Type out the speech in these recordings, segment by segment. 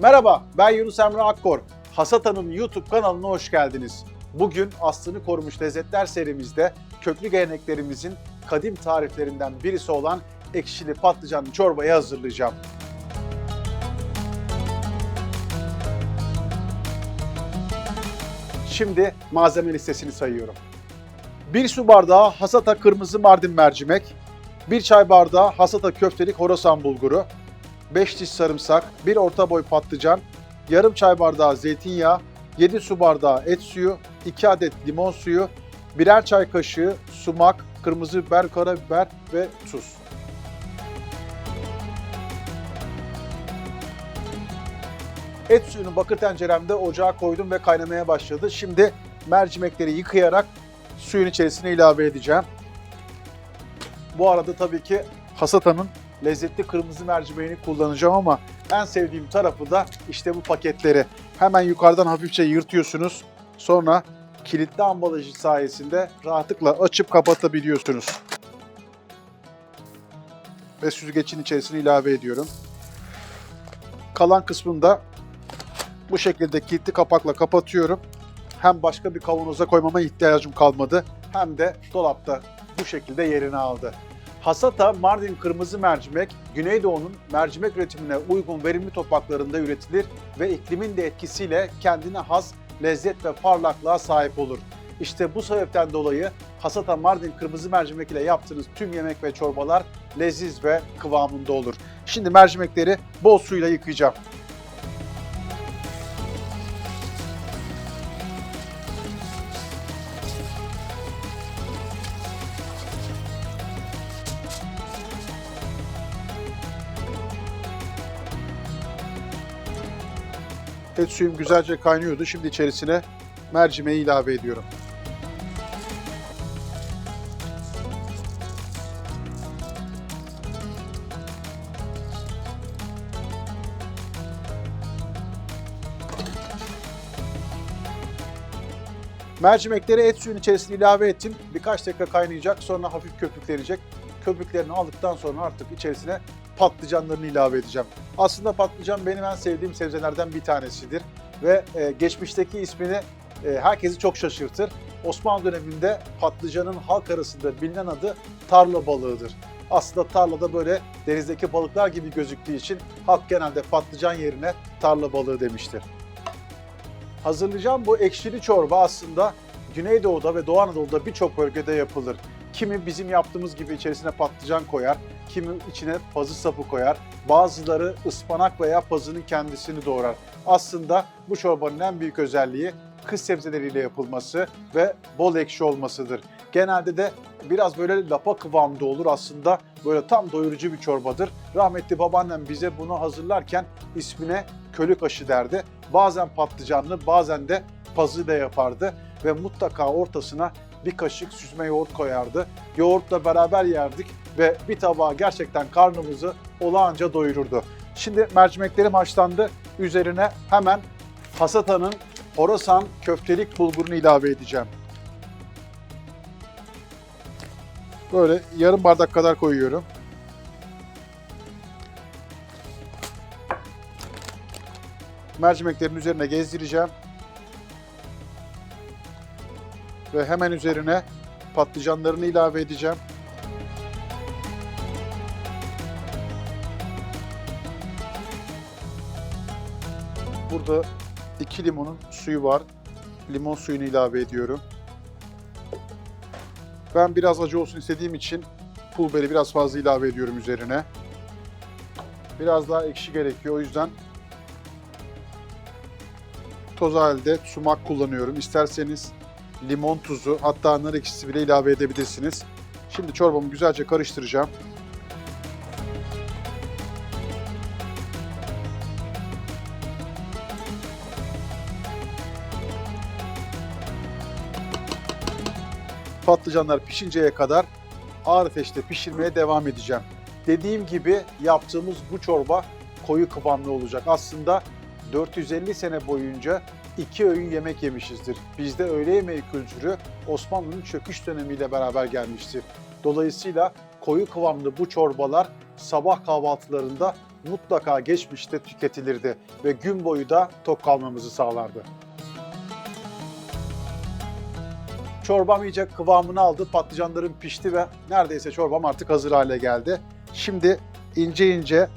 Merhaba, ben Yunus Emre Akkor. Hasata'nın YouTube kanalına hoş geldiniz. Bugün aslını korumuş lezzetler serimizde köklü geleneklerimizin kadim tariflerinden birisi olan ekşili patlıcanlı çorbayı hazırlayacağım. Şimdi malzeme listesini sayıyorum. 1 su bardağı hasata kırmızı mardin mercimek, 1 çay bardağı hasata köftelik horasan bulguru, 5 diş sarımsak, 1 orta boy patlıcan, yarım çay bardağı zeytinyağı, 7 su bardağı et suyu, 2 adet limon suyu, birer çay kaşığı sumak, kırmızı biber, karabiber ve tuz. Et suyunu bakır tenceremde ocağa koydum ve kaynamaya başladı. Şimdi mercimekleri yıkayarak suyun içerisine ilave edeceğim. Bu arada tabii ki Hasata'nın lezzetli kırmızı mercimeğini kullanacağım ama en sevdiğim tarafı da işte bu paketleri. Hemen yukarıdan hafifçe yırtıyorsunuz. Sonra kilitli ambalajı sayesinde rahatlıkla açıp kapatabiliyorsunuz. Ve süzgecin içerisine ilave ediyorum. Kalan kısmını da bu şekilde kilitli kapakla kapatıyorum. Hem başka bir kavanoza koymama ihtiyacım kalmadı hem de dolapta bu şekilde yerini aldı. Hasata Mardin kırmızı mercimek, Güneydoğu'nun mercimek üretimine uygun verimli topraklarında üretilir ve iklimin de etkisiyle kendine has lezzet ve parlaklığa sahip olur. İşte bu sebepten dolayı Hasata Mardin kırmızı mercimek ile yaptığınız tüm yemek ve çorbalar leziz ve kıvamında olur. Şimdi mercimekleri bol suyla yıkayacağım. Et suyum güzelce kaynıyordu. Şimdi içerisine mercimeği ilave ediyorum. Mercimekleri et suyun içerisine ilave ettim. Birkaç dakika kaynayacak. Sonra hafif köpüklenecek. Köpüklerini aldıktan sonra artık içerisine patlıcanlarını ilave edeceğim. Aslında patlıcan benim en sevdiğim sebzelerden bir tanesidir ve e, geçmişteki ismini e, herkesi çok şaşırtır. Osmanlı döneminde patlıcanın halk arasında bilinen adı tarla balığıdır. Aslında tarlada böyle denizdeki balıklar gibi gözüktüğü için halk genelde patlıcan yerine tarla balığı demiştir. Hazırlayacağım bu ekşili çorba aslında Güneydoğu'da ve Doğu Anadolu'da birçok bölgede yapılır. Kimi bizim yaptığımız gibi içerisine patlıcan koyar, kimi içine pazı sapı koyar, bazıları ıspanak veya pazının kendisini doğrar. Aslında bu çorbanın en büyük özelliği kış sebzeleriyle yapılması ve bol ekşi olmasıdır. Genelde de biraz böyle lapa kıvamda olur aslında böyle tam doyurucu bir çorbadır. Rahmetli babaannem bize bunu hazırlarken ismine kölük aşı derdi. Bazen patlıcanlı bazen de pazı da yapardı ve mutlaka ortasına bir kaşık süzme yoğurt koyardı. Yoğurtla beraber yerdik ve bir tabağa gerçekten karnımızı olağanca doyururdu. Şimdi mercimeklerim haşlandı. Üzerine hemen Hasata'nın Horasan köftelik bulgurunu ilave edeceğim. Böyle yarım bardak kadar koyuyorum. Mercimeklerin üzerine gezdireceğim. Ve hemen üzerine patlıcanlarını ilave edeceğim. Burada 2 limonun suyu var. Limon suyunu ilave ediyorum. Ben biraz acı olsun istediğim için pul biberi biraz fazla ilave ediyorum üzerine. Biraz daha ekşi gerekiyor o yüzden toz halde sumak kullanıyorum. İsterseniz limon tuzu hatta nar ekşisi bile ilave edebilirsiniz. Şimdi çorbamı güzelce karıştıracağım. Patlıcanlar pişinceye kadar ağır ateşte pişirmeye devam edeceğim. Dediğim gibi yaptığımız bu çorba koyu kıvamlı olacak. Aslında 450 sene boyunca iki öğün yemek yemişizdir. Bizde öğle yemeği kültürü Osmanlı'nın çöküş dönemiyle beraber gelmiştir. Dolayısıyla koyu kıvamlı bu çorbalar sabah kahvaltılarında mutlaka geçmişte tüketilirdi ve gün boyu da tok kalmamızı sağlardı. Çorbam iyice kıvamını aldı, patlıcanlarım pişti ve neredeyse çorbam artık hazır hale geldi. Şimdi ince ince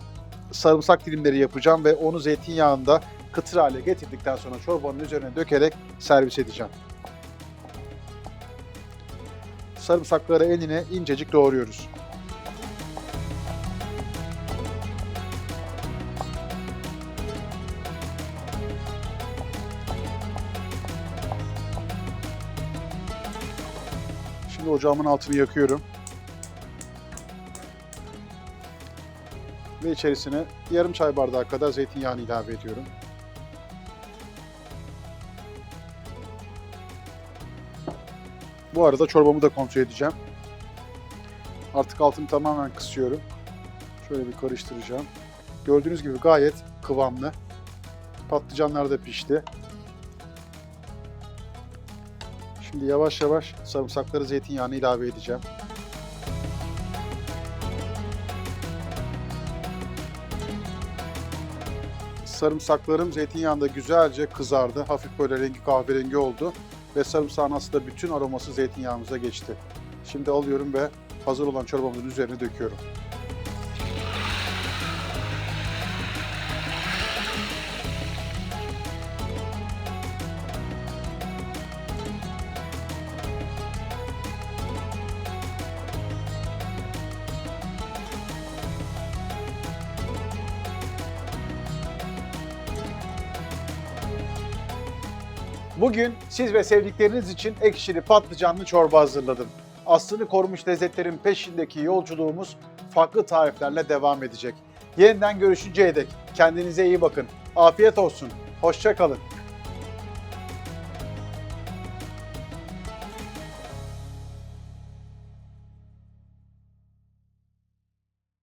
sarımsak dilimleri yapacağım ve onu zeytinyağında kıtır hale getirdikten sonra çorbanın üzerine dökerek servis edeceğim. Sarımsakları eline incecik doğruyoruz. Şimdi ocağımın altını yakıyorum. Ve içerisine yarım çay bardağı kadar zeytinyağını ilave ediyorum. Bu arada çorbamı da kontrol edeceğim. Artık altını tamamen kısıyorum. Şöyle bir karıştıracağım. Gördüğünüz gibi gayet kıvamlı. Patlıcanlar da pişti. Şimdi yavaş yavaş sarımsakları zeytinyağını ilave edeceğim. Sarımsaklarım zeytinyağında güzelce kızardı. Hafif böyle rengi kahverengi oldu. Ve sarımsağın aslında bütün aroması zeytinyağımıza geçti. Şimdi alıyorum ve hazır olan çorbamızın üzerine döküyorum. Bugün siz ve sevdikleriniz için ekşili patlıcanlı çorba hazırladım. Aslını korumuş lezzetlerin peşindeki yolculuğumuz farklı tariflerle devam edecek. Yeniden görüşünceye dek kendinize iyi bakın. Afiyet olsun. Hoşça kalın.